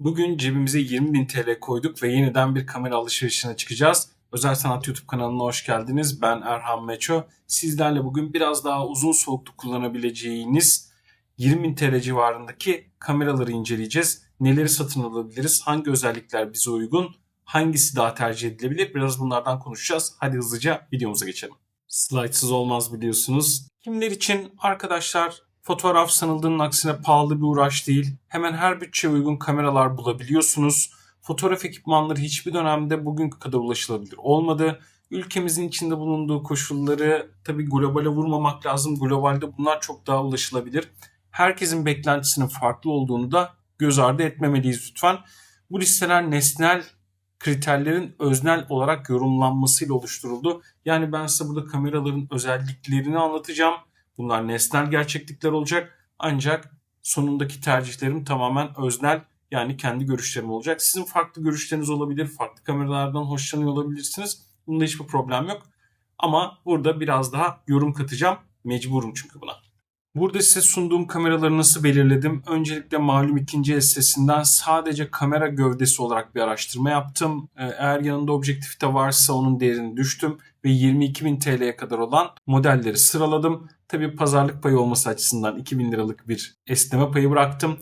Bugün cebimize 20.000 TL koyduk ve yeniden bir kamera alışverişine çıkacağız. Özel Sanat YouTube kanalına hoş geldiniz. Ben Erhan Meço. Sizlerle bugün biraz daha uzun soluklu kullanabileceğiniz 20.000 TL civarındaki kameraları inceleyeceğiz. Neleri satın alabiliriz? Hangi özellikler bize uygun? Hangisi daha tercih edilebilir? Biraz bunlardan konuşacağız. Hadi hızlıca videomuza geçelim. Slide'sız olmaz biliyorsunuz. Kimler için arkadaşlar Fotoğraf sanıldığının aksine pahalı bir uğraş değil. Hemen her bütçeye uygun kameralar bulabiliyorsunuz. Fotoğraf ekipmanları hiçbir dönemde bugünkü kadar ulaşılabilir olmadı. Ülkemizin içinde bulunduğu koşulları tabi globale vurmamak lazım. Globalde bunlar çok daha ulaşılabilir. Herkesin beklentisinin farklı olduğunu da göz ardı etmemeliyiz lütfen. Bu listeler nesnel kriterlerin öznel olarak yorumlanmasıyla oluşturuldu. Yani ben size burada kameraların özelliklerini anlatacağım Bunlar nesnel gerçeklikler olacak. Ancak sonundaki tercihlerim tamamen öznel yani kendi görüşlerim olacak. Sizin farklı görüşleriniz olabilir. Farklı kameralardan hoşlanıyor olabilirsiniz. Bunda hiçbir problem yok. Ama burada biraz daha yorum katacağım. Mecburum çünkü buna. Burada size sunduğum kameraları nasıl belirledim? Öncelikle malum ikinci el sitesinden sadece kamera gövdesi olarak bir araştırma yaptım. Ee, eğer yanında objektif de varsa onun değerini düştüm ve 22.000 TL'ye kadar olan modelleri sıraladım. Tabii pazarlık payı olması açısından 2000 liralık bir esneme payı bıraktım.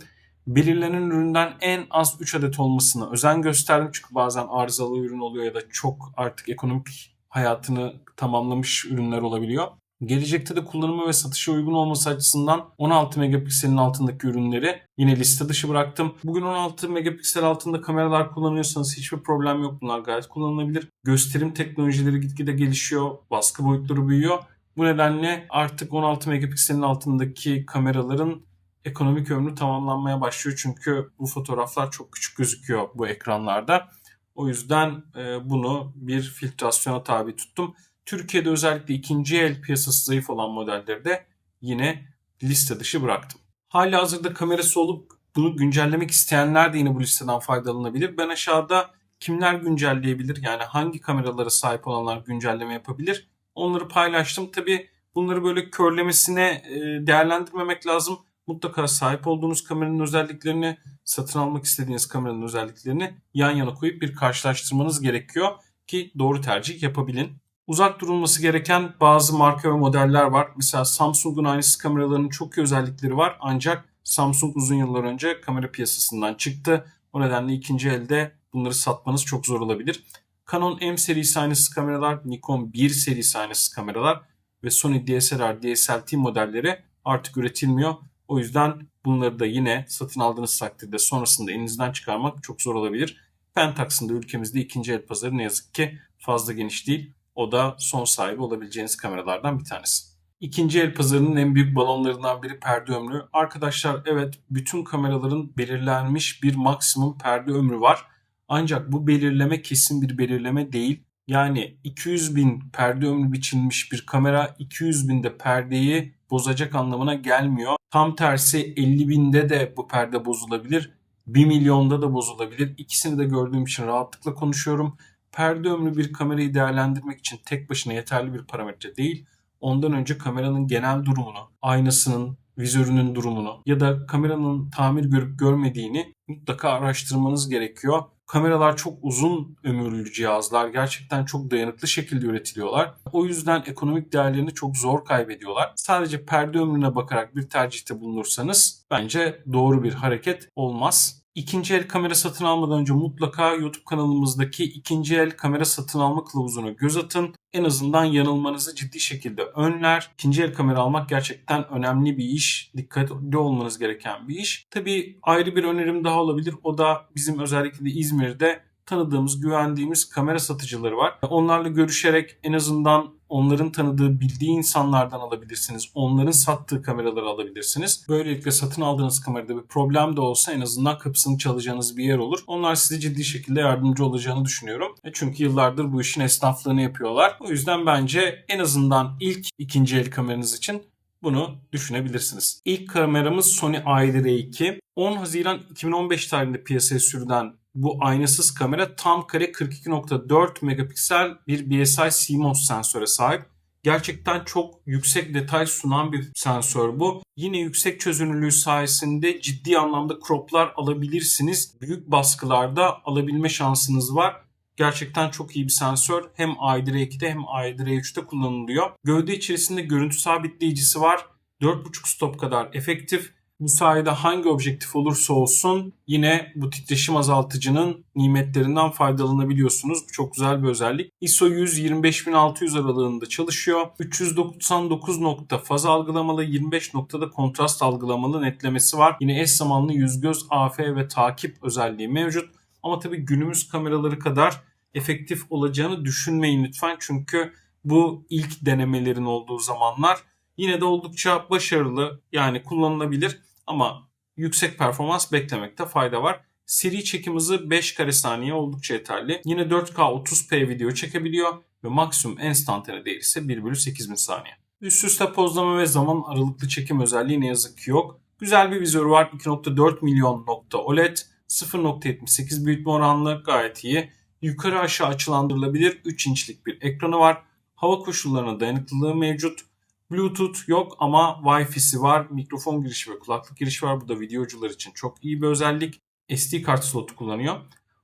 Belirlenen üründen en az 3 adet olmasına özen gösterdim. Çünkü bazen arızalı ürün oluyor ya da çok artık ekonomik hayatını tamamlamış ürünler olabiliyor. Gelecekte de kullanımı ve satışa uygun olması açısından 16 megapikselin altındaki ürünleri yine liste dışı bıraktım. Bugün 16 megapiksel altında kameralar kullanıyorsanız hiçbir problem yok. Bunlar gayet kullanılabilir. Gösterim teknolojileri gitgide gelişiyor. Baskı boyutları büyüyor. Bu nedenle artık 16 megapikselin altındaki kameraların ekonomik ömrü tamamlanmaya başlıyor. Çünkü bu fotoğraflar çok küçük gözüküyor bu ekranlarda. O yüzden e, bunu bir filtrasyona tabi tuttum. Türkiye'de özellikle ikinci el piyasası zayıf olan modelleri de yine liste dışı bıraktım. Hala hazırda kamerası olup bunu güncellemek isteyenler de yine bu listeden faydalanabilir. Ben aşağıda kimler güncelleyebilir yani hangi kameralara sahip olanlar güncelleme yapabilir onları paylaştım. Tabi bunları böyle körlemesine e, değerlendirmemek lazım. Mutlaka sahip olduğunuz kameranın özelliklerini, satın almak istediğiniz kameranın özelliklerini yan yana koyup bir karşılaştırmanız gerekiyor ki doğru tercih yapabilin. Uzak durulması gereken bazı marka ve modeller var. Mesela Samsung'un aynısı kameralarının çok iyi özellikleri var. Ancak Samsung uzun yıllar önce kamera piyasasından çıktı. O nedenle ikinci elde bunları satmanız çok zor olabilir. Canon M serisi aynısı kameralar, Nikon 1 serisi aynısı kameralar ve Sony DSLR, DSLT modelleri artık üretilmiyor. O yüzden bunları da yine satın aldığınız takdirde sonrasında elinizden çıkarmak çok zor olabilir. Pentax'ın da ülkemizde ikinci el pazarı ne yazık ki fazla geniş değil. O da son sahibi olabileceğiniz kameralardan bir tanesi. İkinci el pazarının en büyük balonlarından biri perde ömrü. Arkadaşlar evet bütün kameraların belirlenmiş bir maksimum perde ömrü var. Ancak bu belirleme kesin bir belirleme değil. Yani 200 bin perde ömrü biçilmiş bir kamera 200 binde perdeyi bozacak anlamına gelmiyor. Tam tersi 50 binde de bu perde bozulabilir. 1 milyonda da bozulabilir. İkisini de gördüğüm için rahatlıkla konuşuyorum. Perde ömrü bir kamerayı değerlendirmek için tek başına yeterli bir parametre değil. Ondan önce kameranın genel durumunu, aynasının, vizörünün durumunu ya da kameranın tamir görüp görmediğini mutlaka araştırmanız gerekiyor. Kameralar çok uzun ömürlü cihazlar. Gerçekten çok dayanıklı şekilde üretiliyorlar. O yüzden ekonomik değerlerini çok zor kaybediyorlar. Sadece perde ömrüne bakarak bir tercihte bulunursanız bence doğru bir hareket olmaz. İkinci el kamera satın almadan önce mutlaka YouTube kanalımızdaki ikinci el kamera satın alma kılavuzuna göz atın. En azından yanılmanızı ciddi şekilde önler. İkinci el kamera almak gerçekten önemli bir iş. Dikkatli olmanız gereken bir iş. Tabii ayrı bir önerim daha olabilir. O da bizim özellikle de İzmir'de tanıdığımız, güvendiğimiz kamera satıcıları var. Onlarla görüşerek en azından onların tanıdığı, bildiği insanlardan alabilirsiniz. Onların sattığı kameraları alabilirsiniz. Böylelikle satın aldığınız kamerada bir problem de olsa en azından kapısını çalacağınız bir yer olur. Onlar size ciddi şekilde yardımcı olacağını düşünüyorum. E çünkü yıllardır bu işin esnaflığını yapıyorlar. O yüzden bence en azından ilk ikinci el kameranız için bunu düşünebilirsiniz. İlk kameramız Sony A7R2. 10 Haziran 2015 tarihinde piyasaya sürülen bu aynasız kamera tam kare 42.4 megapiksel bir BSI CMOS sensöre sahip. Gerçekten çok yüksek detay sunan bir sensör bu. Yine yüksek çözünürlüğü sayesinde ciddi anlamda croplar alabilirsiniz. Büyük baskılarda alabilme şansınız var. Gerçekten çok iyi bir sensör. Hem A1R2'de hem A1R3'te kullanılıyor. Gövde içerisinde görüntü sabitleyicisi var. 4.5 stop kadar efektif. Bu sayede hangi objektif olursa olsun yine bu titreşim azaltıcının nimetlerinden faydalanabiliyorsunuz. Bu çok güzel bir özellik. ISO 100 25600 aralığında çalışıyor. 399 nokta faz algılamalı, 25 noktada kontrast algılamalı netlemesi var. Yine eş zamanlı yüz göz, AF ve takip özelliği mevcut. Ama tabii günümüz kameraları kadar efektif olacağını düşünmeyin lütfen. Çünkü bu ilk denemelerin olduğu zamanlar yine de oldukça başarılı yani kullanılabilir ama yüksek performans beklemekte fayda var. Seri çekim hızı 5 kare saniye oldukça yeterli. Yine 4K 30p video çekebiliyor ve maksimum enstantane değeri ise 1 bölü 8000 saniye. Üst üste pozlama ve zaman aralıklı çekim özelliği ne yazık ki yok. Güzel bir vizörü var. 2.4 milyon nokta OLED, 0.78 büyütme oranlı gayet iyi. Yukarı aşağı açılandırılabilir 3 inçlik bir ekranı var. Hava koşullarına dayanıklılığı mevcut. Bluetooth yok ama Wi-Fi'si var. Mikrofon girişi ve kulaklık girişi var. Bu da videocular için çok iyi bir özellik. SD kart slotu kullanıyor.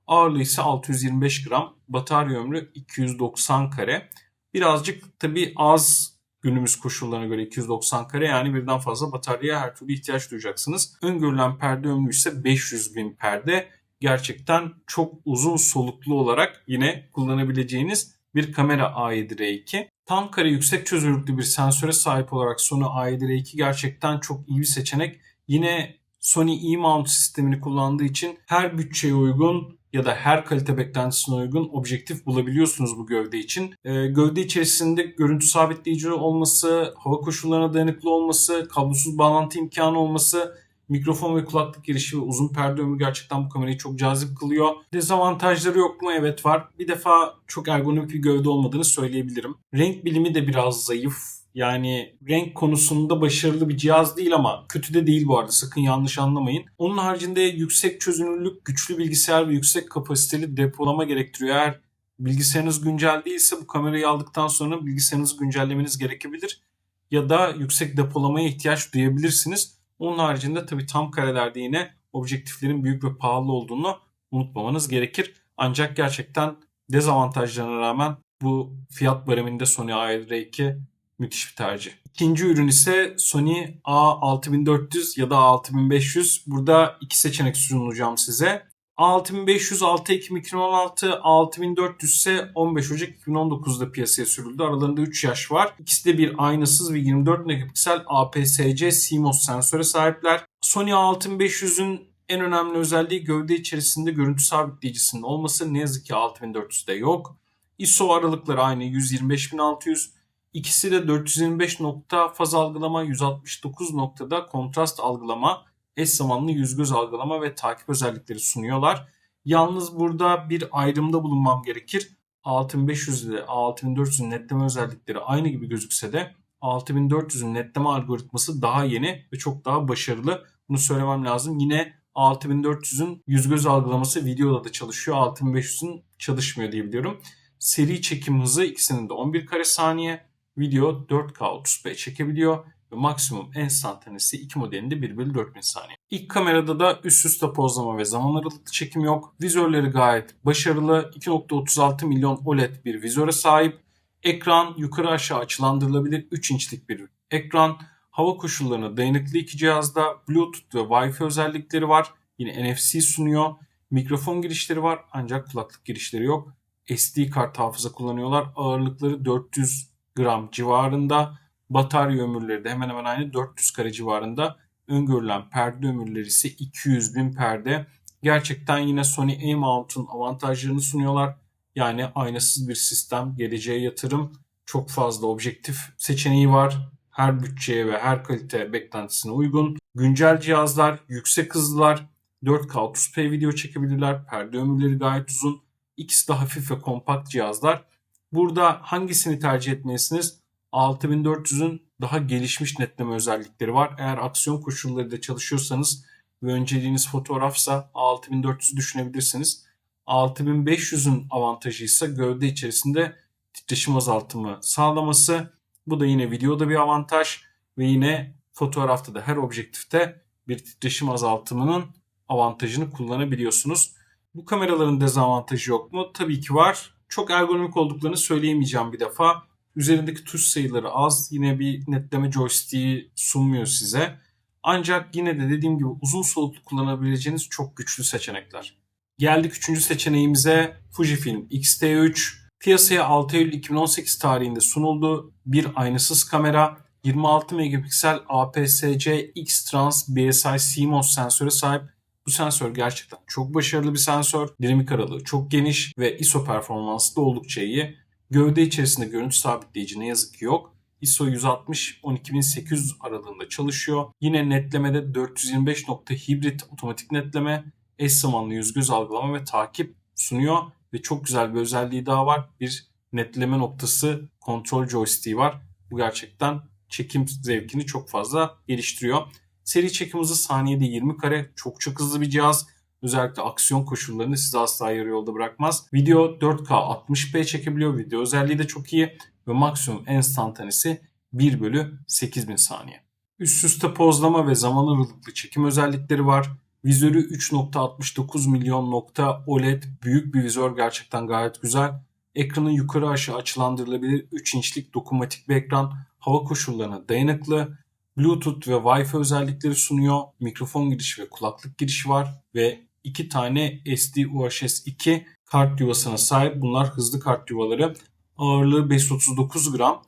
Ağırlığı ise 625 gram. Batarya ömrü 290 kare. Birazcık tabi az günümüz koşullarına göre 290 kare yani birden fazla bataryaya her türlü ihtiyaç duyacaksınız. Öngörülen perde ömrü ise 500 bin perde. Gerçekten çok uzun soluklu olarak yine kullanabileceğiniz bir kamera A7R2. Tam kare yüksek çözünürlüklü bir sensöre sahip olarak Sony A7R2 gerçekten çok iyi bir seçenek. Yine Sony E-mount sistemini kullandığı için her bütçeye uygun ya da her kalite beklentisine uygun objektif bulabiliyorsunuz bu gövde için. Ee, gövde içerisinde görüntü sabitleyici olması, hava koşullarına dayanıklı olması, kablosuz bağlantı imkanı olması, mikrofon ve kulaklık girişi ve uzun perde ömrü gerçekten bu kamerayı çok cazip kılıyor. Dezavantajları yok mu? Evet var. Bir defa çok ergonomik bir gövde olmadığını söyleyebilirim. Renk bilimi de biraz zayıf. Yani renk konusunda başarılı bir cihaz değil ama kötü de değil bu arada sakın yanlış anlamayın. Onun haricinde yüksek çözünürlük, güçlü bilgisayar ve yüksek kapasiteli depolama gerektiriyor. Eğer bilgisayarınız güncel değilse bu kamerayı aldıktan sonra bilgisayarınızı güncellemeniz gerekebilir. Ya da yüksek depolamaya ihtiyaç duyabilirsiniz. Onun haricinde tabii tam karelerde yine objektiflerin büyük ve pahalı olduğunu unutmamanız gerekir. Ancak gerçekten dezavantajlarına rağmen bu fiyat bareminde Sony A7R2 müthiş bir tercih. İkinci ürün ise Sony A6400 ya da A6500. Burada iki seçenek sunacağım size. A6500 6 Ekim 2016, 6400 ise 15 Ocak 2019'da piyasaya sürüldü. Aralarında 3 yaş var. İkisi de bir aynasız ve 24 megapiksel APS-C CMOS sensöre sahipler. Sony A6500'ün en önemli özelliği gövde içerisinde görüntü sabitleyicisinin olması. Ne yazık ki 6400'de yok. ISO aralıkları aynı 125600. İkisi de 425 nokta faz algılama, 169 noktada kontrast algılama, eş zamanlı yüz göz algılama ve takip özellikleri sunuyorlar. Yalnız burada bir ayrımda bulunmam gerekir. 6500 ile 6400'ün netleme özellikleri aynı gibi gözükse de 6400'ün netleme algoritması daha yeni ve çok daha başarılı. Bunu söylemem lazım. Yine 6400'ün yüz göz algılaması videoda da çalışıyor. 6500'ün çalışmıyor diye biliyorum. Seri çekim hızı ikisinin de 11 kare saniye. Video 4K 30p çekebiliyor ve maksimum enstantanesi iki modelinde 1 bölü 4000 saniye. İlk kamerada da üst üste pozlama ve zaman aralıklı çekim yok. Vizörleri gayet başarılı. 2.36 milyon OLED bir vizöre sahip. Ekran yukarı aşağı açılandırılabilir 3 inçlik bir ekran. Hava koşullarına dayanıklı iki cihazda Bluetooth ve Wi-Fi özellikleri var. Yine NFC sunuyor. Mikrofon girişleri var ancak kulaklık girişleri yok. SD kart hafıza kullanıyorlar. Ağırlıkları 400 gram civarında. Batarya ömürleri de hemen hemen aynı 400 kare civarında. Öngörülen perde ömürleri ise 200 bin perde. Gerçekten yine Sony A-Mount'un avantajlarını sunuyorlar. Yani aynasız bir sistem, geleceğe yatırım, çok fazla objektif seçeneği var. Her bütçeye ve her kalite beklentisine uygun. Güncel cihazlar, yüksek hızlılar, 4K 30p video çekebilirler. Perde ömürleri gayet uzun. İkisi de hafif ve kompakt cihazlar. Burada hangisini tercih etmelisiniz? 6400'ün daha gelişmiş netleme özellikleri var. Eğer aksiyon koşullarıyla çalışıyorsanız ve önceliğiniz fotoğrafsa 6400 düşünebilirsiniz. 6500'ün avantajı ise gövde içerisinde titreşim azaltımı sağlaması. Bu da yine videoda bir avantaj ve yine fotoğrafta da her objektifte bir titreşim azaltımının avantajını kullanabiliyorsunuz. Bu kameraların dezavantajı yok mu? Tabii ki var. Çok ergonomik olduklarını söyleyemeyeceğim bir defa. Üzerindeki tuş sayıları az. Yine bir netleme joystick'i sunmuyor size. Ancak yine de dediğim gibi uzun soluklu kullanabileceğiniz çok güçlü seçenekler. Geldik üçüncü seçeneğimize Fujifilm X-T3. Piyasaya 6 Eylül 2018 tarihinde sunuldu. Bir aynasız kamera, 26 megapiksel APS-C X-Trans BSI CMOS sensörü sahip. Bu sensör gerçekten çok başarılı bir sensör. Dinamik aralığı çok geniş ve ISO performansı da oldukça iyi. Gövde içerisinde görüntü sabitleyici ne yazık ki yok. ISO 160 12800 aralığında çalışıyor. Yine netlemede 425 nokta hibrit otomatik netleme, eş zamanlı yüz göz algılama ve takip sunuyor ve çok güzel bir özelliği daha var. Bir netleme noktası kontrol joystick'i var. Bu gerçekten çekim zevkini çok fazla geliştiriyor. Seri çekim hızı saniyede 20 kare. Çok çok hızlı bir cihaz. Özellikle aksiyon koşullarını sizi asla yarı yolda bırakmaz. Video 4K 60p çekebiliyor. Video özelliği de çok iyi ve maksimum enstantanesi 1 bölü 8000 saniye. Üst üste pozlama ve zaman aralıklı çekim özellikleri var. Vizörü 3.69 milyon nokta OLED büyük bir vizör gerçekten gayet güzel. Ekranı yukarı aşağı açılandırılabilir 3 inçlik dokunmatik bir ekran. Hava koşullarına dayanıklı. Bluetooth ve Wi-Fi özellikleri sunuyor. Mikrofon girişi ve kulaklık girişi var ve iki tane SD UHS 2 kart yuvasına sahip. Bunlar hızlı kart yuvaları. Ağırlığı 539 gram.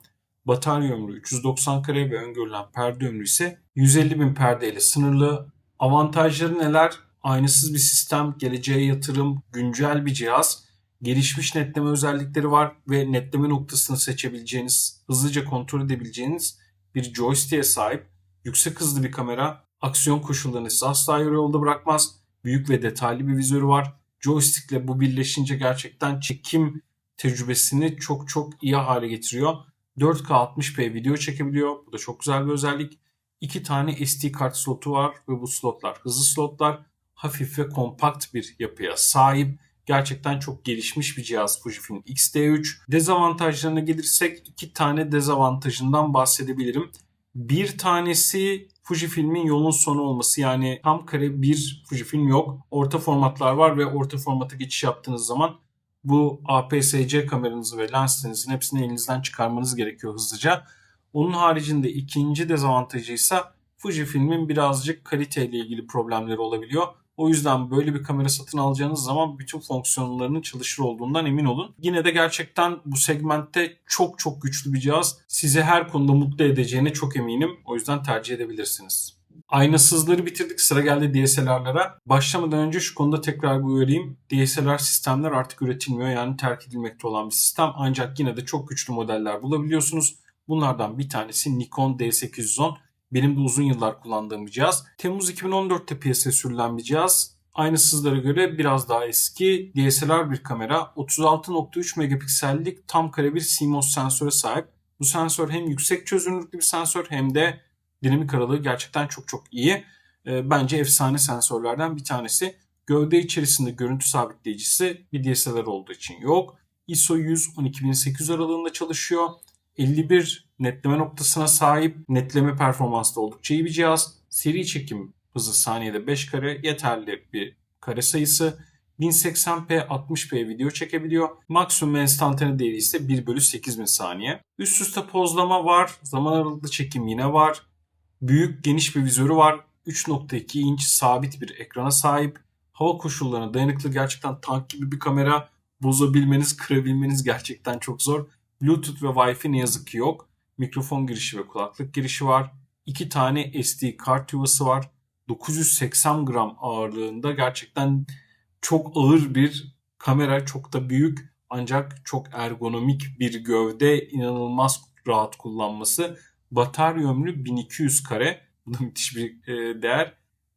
Batarya ömrü 390 kare ve öngörülen perde ömrü ise 150 bin perde ile sınırlı. Avantajları neler? Aynısız bir sistem, geleceğe yatırım, güncel bir cihaz, gelişmiş netleme özellikleri var ve netleme noktasını seçebileceğiniz, hızlıca kontrol edebileceğiniz bir joystick'e sahip. Yüksek hızlı bir kamera, aksiyon koşullarını sizi asla yolda bırakmaz. Büyük ve detaylı bir vizörü var. Joystick'le bu birleşince gerçekten çekim tecrübesini çok çok iyi hale getiriyor. 4K 60p video çekebiliyor. Bu da çok güzel bir özellik. İki tane SD kart slotu var ve bu slotlar hızlı slotlar. Hafif ve kompakt bir yapıya sahip. Gerçekten çok gelişmiş bir cihaz Fujifilm X-T3. Dezavantajlarına gelirsek iki tane dezavantajından bahsedebilirim. Bir tanesi Fujifilm'in yolun sonu olması yani tam kare bir Fujifilm yok. Orta formatlar var ve orta formata geçiş yaptığınız zaman bu APS-C kameranızı ve lenslerinizin hepsini elinizden çıkarmanız gerekiyor hızlıca. Onun haricinde ikinci dezavantajı ise Fujifilm'in birazcık kaliteyle ilgili problemleri olabiliyor. O yüzden böyle bir kamera satın alacağınız zaman bütün fonksiyonlarının çalışır olduğundan emin olun. Yine de gerçekten bu segmentte çok çok güçlü bir cihaz. Sizi her konuda mutlu edeceğine çok eminim. O yüzden tercih edebilirsiniz. Aynasızları bitirdik. Sıra geldi DSLR'lara. Başlamadan önce şu konuda tekrar bir uyarayım. DSLR sistemler artık üretilmiyor. Yani terk edilmekte olan bir sistem. Ancak yine de çok güçlü modeller bulabiliyorsunuz. Bunlardan bir tanesi Nikon D810. Benim de uzun yıllar kullandığım bir cihaz. Temmuz 2014'te piyasaya sürülen bir cihaz. Aynısızlara göre biraz daha eski DSLR bir kamera. 36.3 megapiksellik tam kare bir CMOS sensöre sahip. Bu sensör hem yüksek çözünürlüklü bir sensör hem de dinamik aralığı gerçekten çok çok iyi. E, bence efsane sensörlerden bir tanesi. Gövde içerisinde görüntü sabitleyicisi bir DSLR olduğu için yok. ISO 100 12800 aralığında çalışıyor. 51 netleme noktasına sahip. Netleme performansı da oldukça iyi bir cihaz. Seri çekim hızı saniyede 5 kare yeterli bir kare sayısı. 1080p 60p video çekebiliyor. Maksimum enstantane değeri ise 1 bölü 8000 saniye. Üst üste pozlama var. Zaman aralıklı çekim yine var. Büyük geniş bir vizörü var. 3.2 inç sabit bir ekrana sahip. Hava koşullarına dayanıklı gerçekten tank gibi bir kamera. Bozabilmeniz, kırabilmeniz gerçekten çok zor. Bluetooth ve Wi-Fi ne yazık ki yok. Mikrofon girişi ve kulaklık girişi var. İki tane SD kart yuvası var. 980 gram ağırlığında gerçekten çok ağır bir kamera. Çok da büyük ancak çok ergonomik bir gövde. inanılmaz rahat kullanması. Batarya ömrü 1200 kare. Bu da müthiş bir e, değer.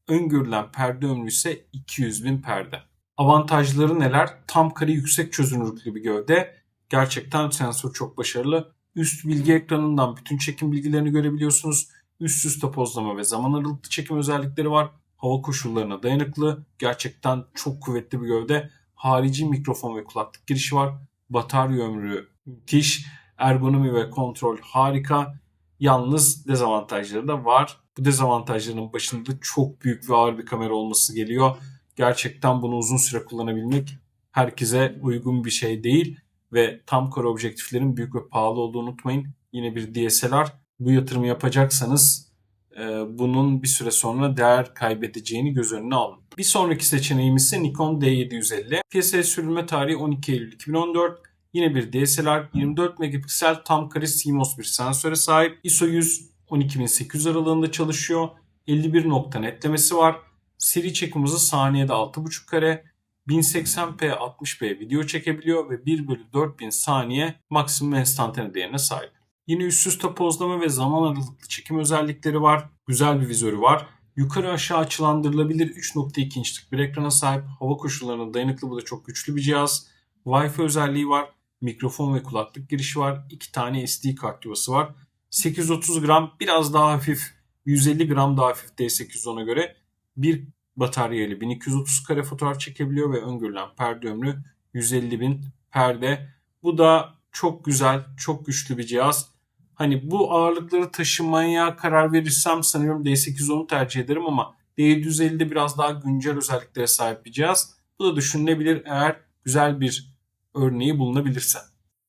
Öngörülen perde ömrü ise 200 bin perde. Avantajları neler? Tam kare yüksek çözünürlüklü bir gövde. Gerçekten sensör çok başarılı. Üst bilgi ekranından bütün çekim bilgilerini görebiliyorsunuz. Üst üste pozlama ve zaman aralıklı çekim özellikleri var. Hava koşullarına dayanıklı. Gerçekten çok kuvvetli bir gövde. Harici mikrofon ve kulaklık girişi var. Batarya ömrü müthiş. Ergonomi ve kontrol harika. Yalnız dezavantajları da var. Bu dezavantajların başında çok büyük ve ağır bir kamera olması geliyor. Gerçekten bunu uzun süre kullanabilmek herkese uygun bir şey değil ve tam kare objektiflerin büyük ve pahalı olduğunu unutmayın. Yine bir DSLR bu yatırımı yapacaksanız e, bunun bir süre sonra değer kaybedeceğini göz önüne alın. Bir sonraki seçeneğimiz ise Nikon D750. Piyasaya sürülme tarihi 12 Eylül 2014. Yine bir DSLR 24 megapiksel tam kare CMOS bir sensöre sahip. ISO 100 12800 aralığında çalışıyor. 51 nokta netlemesi var. Seri çekim hızı saniyede 6.5 kare. 1080p 60p video çekebiliyor ve 1 bölü 4000 saniye maksimum enstantane değerine sahip. Yine üst üste pozlama ve zaman aralıklı çekim özellikleri var. Güzel bir vizörü var. Yukarı aşağı açılandırılabilir 3.2 inçlik bir ekrana sahip. Hava koşullarına dayanıklı bu da çok güçlü bir cihaz. Wi-Fi özelliği var. Mikrofon ve kulaklık girişi var. 2 tane SD kart yuvası var. 830 gram biraz daha hafif. 150 gram daha hafif D810'a göre. Bir batarya ile 1230 kare fotoğraf çekebiliyor ve öngörülen perde ömrü 150 bin perde. Bu da çok güzel, çok güçlü bir cihaz. Hani bu ağırlıkları taşımaya karar verirsem sanıyorum D810'u tercih ederim ama D750'de biraz daha güncel özelliklere sahip bir cihaz. Bu da düşünülebilir eğer güzel bir örneği bulunabilirse.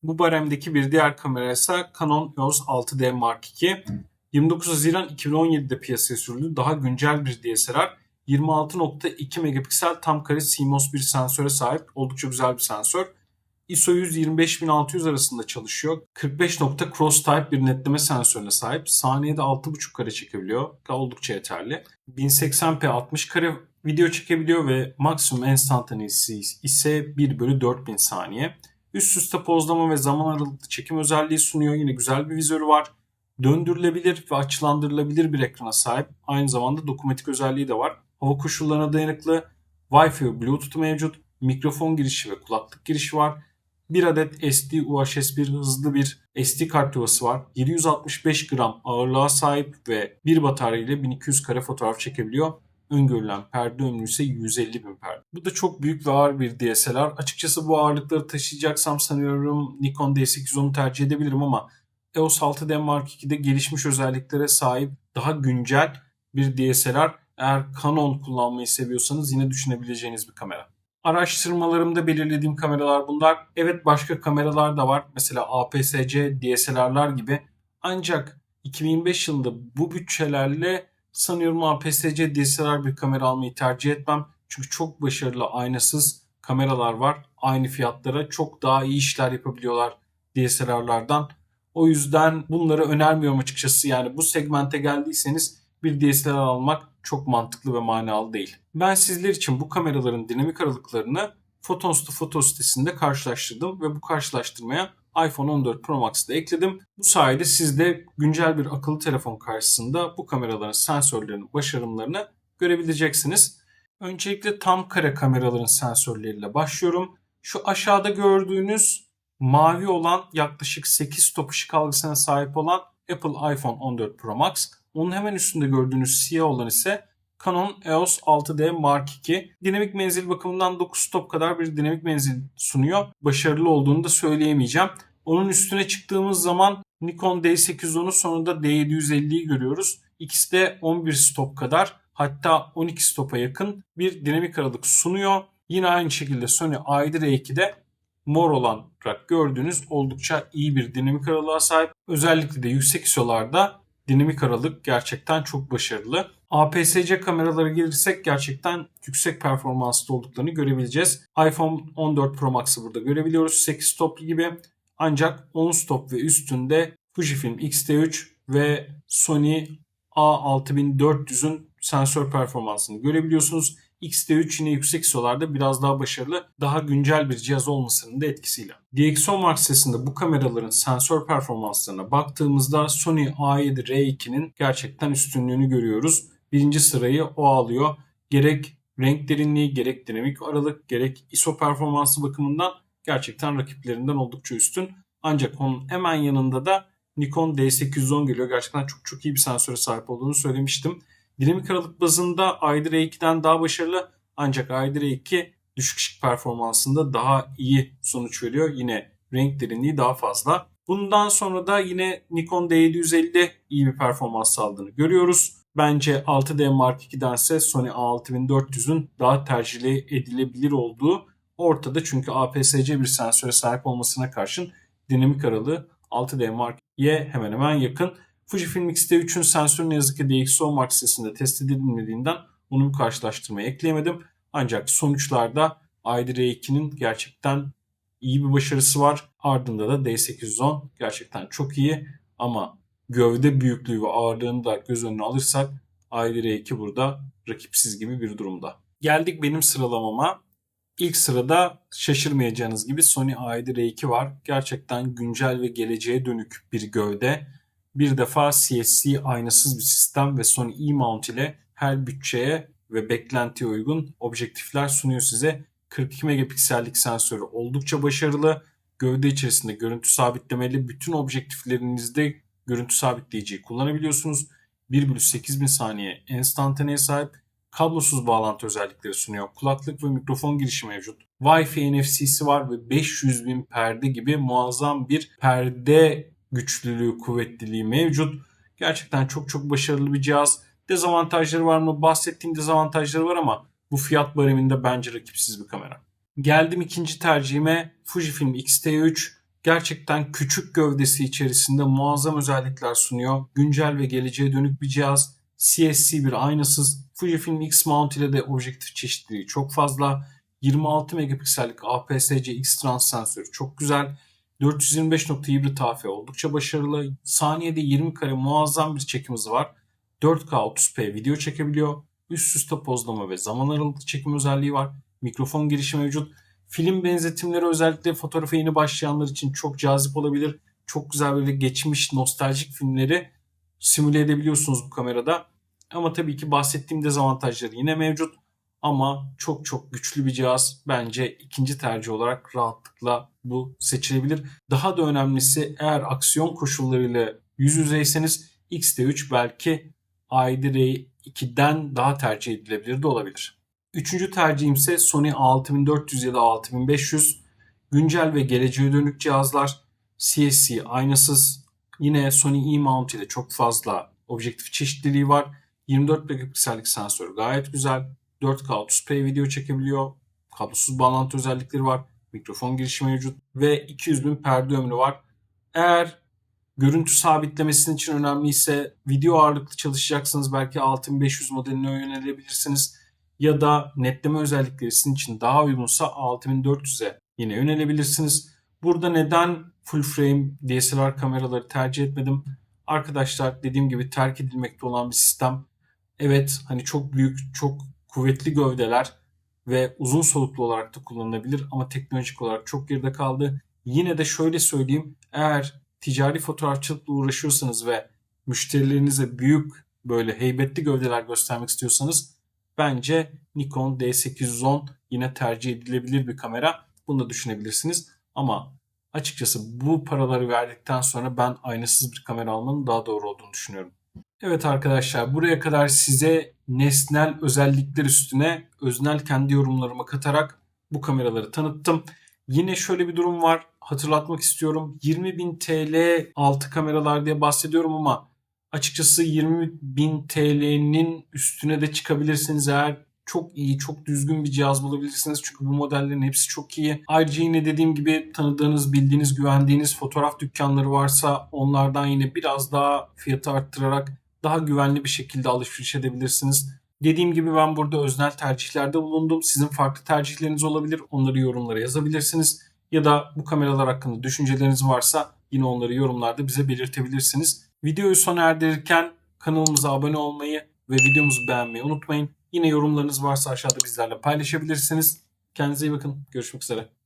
Bu baremdeki bir diğer kamera ise Canon EOS 6D Mark II. 29 Haziran 2017'de piyasaya sürüldü. Daha güncel bir DSLR. 26.2 megapiksel tam kare CMOS bir sensöre sahip. Oldukça güzel bir sensör. ISO 100 25600 arasında çalışıyor. 45 nokta cross type bir netleme sensörüne sahip. Saniyede 6.5 kare çekebiliyor. Oldukça yeterli. 1080p 60 kare video çekebiliyor ve maksimum enstantanesi ise 1 bölü 4000 saniye. Üst üste pozlama ve zaman aralıklı çekim özelliği sunuyor. Yine güzel bir vizörü var. Döndürülebilir ve açılandırılabilir bir ekrana sahip. Aynı zamanda dokunmatik özelliği de var. Hava koşullarına dayanıklı. Wi-Fi ve Bluetooth mevcut. Mikrofon girişi ve kulaklık girişi var. Bir adet SD UHS bir hızlı bir SD kart yuvası var. 765 gram ağırlığa sahip ve bir batarya ile 1200 kare fotoğraf çekebiliyor. Öngörülen perde ömrü ise 150 bin perde. Bu da çok büyük ve ağır bir DSLR. Açıkçası bu ağırlıkları taşıyacaksam sanıyorum Nikon D810'u tercih edebilirim ama EOS 6D Mark II'de gelişmiş özelliklere sahip daha güncel bir DSLR. Eğer Canon kullanmayı seviyorsanız yine düşünebileceğiniz bir kamera. Araştırmalarımda belirlediğim kameralar bunlar. Evet başka kameralar da var. Mesela APS-C DSLR'lar gibi. Ancak 2025 yılında bu bütçelerle sanıyorum APS-C DSLR bir kamera almayı tercih etmem. Çünkü çok başarılı aynasız kameralar var. Aynı fiyatlara çok daha iyi işler yapabiliyorlar DSLR'lardan. O yüzden bunları önermiyorum açıkçası. Yani bu segmente geldiyseniz bir DSLR almak çok mantıklı ve manalı değil. Ben sizler için bu kameraların dinamik aralıklarını Photons to Photo sitesinde karşılaştırdım ve bu karşılaştırmaya iPhone 14 Pro Max'ı da ekledim. Bu sayede siz de güncel bir akıllı telefon karşısında bu kameraların sensörlerinin başarımlarını görebileceksiniz. Öncelikle tam kare kameraların sensörleriyle başlıyorum. Şu aşağıda gördüğünüz mavi olan yaklaşık 8 top ışık algısına sahip olan Apple iPhone 14 Pro Max. Onun hemen üstünde gördüğünüz siyah olan ise Canon EOS 6D Mark II. Dinamik menzil bakımından 9 stop kadar bir dinamik menzil sunuyor. Başarılı olduğunu da söyleyemeyeceğim. Onun üstüne çıktığımız zaman Nikon D810'u sonunda D750'yi görüyoruz. İkisi de 11 stop kadar hatta 12 stopa yakın bir dinamik aralık sunuyor. Yine aynı şekilde Sony A7R2'de mor olan gördüğünüz oldukça iyi bir dinamik aralığa sahip. Özellikle de yüksek ISO'larda dinamik aralık gerçekten çok başarılı. APS-C kameralara gelirsek gerçekten yüksek performanslı olduklarını görebileceğiz. iPhone 14 Pro Max'ı burada görebiliyoruz. 8 stoplu gibi. Ancak 10 stop ve üstünde Fujifilm X-T3 ve Sony A6400'ün sensör performansını görebiliyorsunuz. X-T3 yine yüksek ISO'larda biraz daha başarılı, daha güncel bir cihaz olmasının da etkisiyle. DxOMark sitesinde bu kameraların sensör performanslarına baktığımızda Sony A7R2'nin gerçekten üstünlüğünü görüyoruz. Birinci sırayı o alıyor. Gerek renk derinliği, gerek dinamik aralık, gerek ISO performansı bakımından gerçekten rakiplerinden oldukça üstün. Ancak onun hemen yanında da Nikon D810 geliyor. Gerçekten çok çok iyi bir sensöre sahip olduğunu söylemiştim. Dinamik aralık bazında Aydra 2'den daha başarılı ancak Aydra 2 düşük ışık performansında daha iyi sonuç veriyor. Yine renk derinliği daha fazla. Bundan sonra da yine Nikon D750 iyi bir performans sağladığını görüyoruz. Bence 6D Mark II'dense Sony A6400'ün daha tercih edilebilir olduğu ortada. Çünkü APS-C bir sensöre sahip olmasına karşın dinamik aralığı 6D Mark II'ye hemen hemen yakın. Fujifilm X-T3'ün sensörü ne yazık ki DxO Mark sitesinde test edilmediğinden bunu bir karşılaştırmaya ekleyemedim. Ancak sonuçlarda i2'nin gerçekten iyi bir başarısı var. Ardında da D810 gerçekten çok iyi ama gövde büyüklüğü ve ağırlığını da göz önüne alırsak i2 burada rakipsiz gibi bir durumda. Geldik benim sıralamama. İlk sırada şaşırmayacağınız gibi Sony i2 var. Gerçekten güncel ve geleceğe dönük bir gövde. Bir defa CSC aynasız bir sistem ve Sony E-mount ile her bütçeye ve beklentiye uygun objektifler sunuyor size. 42 megapiksellik sensörü oldukça başarılı. Gövde içerisinde görüntü sabitlemeli. Bütün objektiflerinizde görüntü sabitleyiciyi kullanabiliyorsunuz. 1 bölü 8000 saniye enstantaneye sahip. Kablosuz bağlantı özellikleri sunuyor. Kulaklık ve mikrofon girişi mevcut. Wi-Fi NFC'si var ve 500 bin perde gibi muazzam bir perde güçlülüğü, kuvvetliliği mevcut. Gerçekten çok çok başarılı bir cihaz. Dezavantajları var mı? Bahsettiğim dezavantajları var ama bu fiyat bareminde bence rakipsiz bir kamera. Geldim ikinci tercihime Fujifilm X-T3. Gerçekten küçük gövdesi içerisinde muazzam özellikler sunuyor. Güncel ve geleceğe dönük bir cihaz. CSC bir aynasız. Fujifilm X-Mount ile de objektif çeşitliliği çok fazla. 26 megapiksellik APS-C X-Trans sensörü çok güzel. 425 nokta hibrit AF oldukça başarılı. Saniyede 20 kare muazzam bir çekim hızı var. 4K 30p video çekebiliyor. Üst üste pozlama ve zaman aralıklı çekim özelliği var. Mikrofon girişi mevcut. Film benzetimleri özellikle fotoğrafa yeni başlayanlar için çok cazip olabilir. Çok güzel böyle geçmiş nostaljik filmleri simüle edebiliyorsunuz bu kamerada. Ama tabii ki bahsettiğim dezavantajları yine mevcut. Ama çok çok güçlü bir cihaz. Bence ikinci tercih olarak rahatlıkla bu seçilebilir. Daha da önemlisi eğer aksiyon koşullarıyla yüz yüzeyseniz X-T3 belki i2'den daha tercih edilebilir de olabilir. Üçüncü tercihim ise Sony A6400 ya da A6500. Güncel ve geleceğe dönük cihazlar. CSC aynasız. Yine Sony E-mount ile çok fazla objektif çeşitliliği var. 24 megapiksellik sensör gayet güzel. 4K 30p video çekebiliyor. Kablosuz bağlantı özellikleri var. Mikrofon girişi mevcut. Ve 200 bin perde ömrü var. Eğer görüntü sabitlemesinin için önemliyse video ağırlıklı çalışacaksınız. Belki 6500 modeline yönelebilirsiniz. Ya da netleme özellikleri sizin için daha uygunsa 6400'e yine yönelebilirsiniz. Burada neden full frame DSLR kameraları tercih etmedim? Arkadaşlar dediğim gibi terk edilmekte olan bir sistem. Evet hani çok büyük, çok kuvvetli gövdeler ve uzun soluklu olarak da kullanılabilir ama teknolojik olarak çok geride kaldı. Yine de şöyle söyleyeyim eğer ticari fotoğrafçılıkla uğraşıyorsanız ve müşterilerinize büyük böyle heybetli gövdeler göstermek istiyorsanız bence Nikon D810 yine tercih edilebilir bir kamera. Bunu da düşünebilirsiniz. Ama açıkçası bu paraları verdikten sonra ben aynasız bir kamera almanın daha doğru olduğunu düşünüyorum. Evet arkadaşlar buraya kadar size nesnel özellikler üstüne öznel kendi yorumlarımı katarak bu kameraları tanıttım. Yine şöyle bir durum var hatırlatmak istiyorum. 20.000 TL altı kameralar diye bahsediyorum ama açıkçası 20.000 TL'nin üstüne de çıkabilirsiniz eğer çok iyi, çok düzgün bir cihaz bulabilirsiniz. Çünkü bu modellerin hepsi çok iyi. Ayrıca yine dediğim gibi tanıdığınız, bildiğiniz, güvendiğiniz fotoğraf dükkanları varsa onlardan yine biraz daha fiyatı arttırarak daha güvenli bir şekilde alışveriş edebilirsiniz. Dediğim gibi ben burada öznel tercihlerde bulundum. Sizin farklı tercihleriniz olabilir. Onları yorumlara yazabilirsiniz. Ya da bu kameralar hakkında düşünceleriniz varsa yine onları yorumlarda bize belirtebilirsiniz. Videoyu sona erdirirken kanalımıza abone olmayı ve videomuzu beğenmeyi unutmayın. Yine yorumlarınız varsa aşağıda bizlerle paylaşabilirsiniz. Kendinize iyi bakın. Görüşmek üzere.